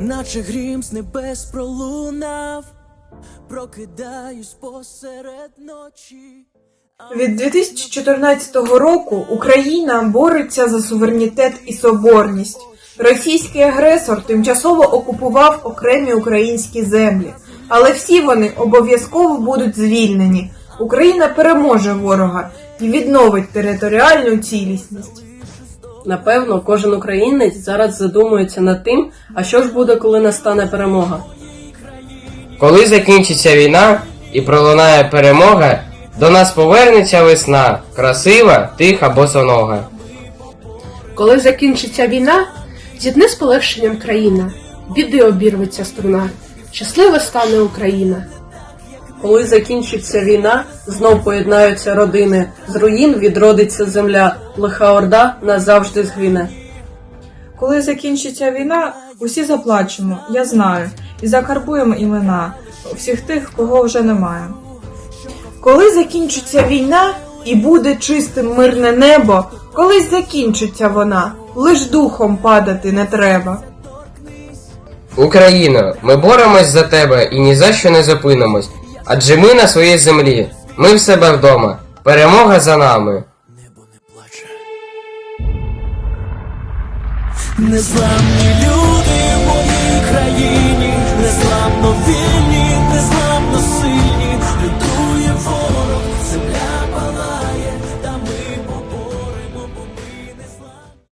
наче грім з небес пролунав, прокидаюсь посеред ночі. Від 2014 року Україна бореться за суверенітет і соборність. Російський агресор тимчасово окупував окремі українські землі, але всі вони обов'язково будуть звільнені. Україна переможе ворога і відновить територіальну цілісність. Напевно, кожен українець зараз задумується над тим, а що ж буде, коли настане перемога. Коли закінчиться війна і пролунає перемога, до нас повернеться весна, красива, тиха, босонога. Коли закінчиться війна, зітне з полегшенням країна, біди обірветься струна, щаслива стане Україна. Коли закінчиться війна, знов поєднаються родини, з руїн відродиться земля, лиха орда назавжди згине. Коли закінчиться війна, усі заплачемо, я знаю, і закарбуємо імена всіх тих, кого вже немає. Коли закінчиться війна і буде чистим мирне небо, колись закінчиться вона, лиш духом падати не треба. Україно, ми боремось за тебе і ні за що не зупинимось. Адже ми на своїй землі, ми в себе вдома. Перемога за нами. Небо не плаче. Незламні люди в моїй країні.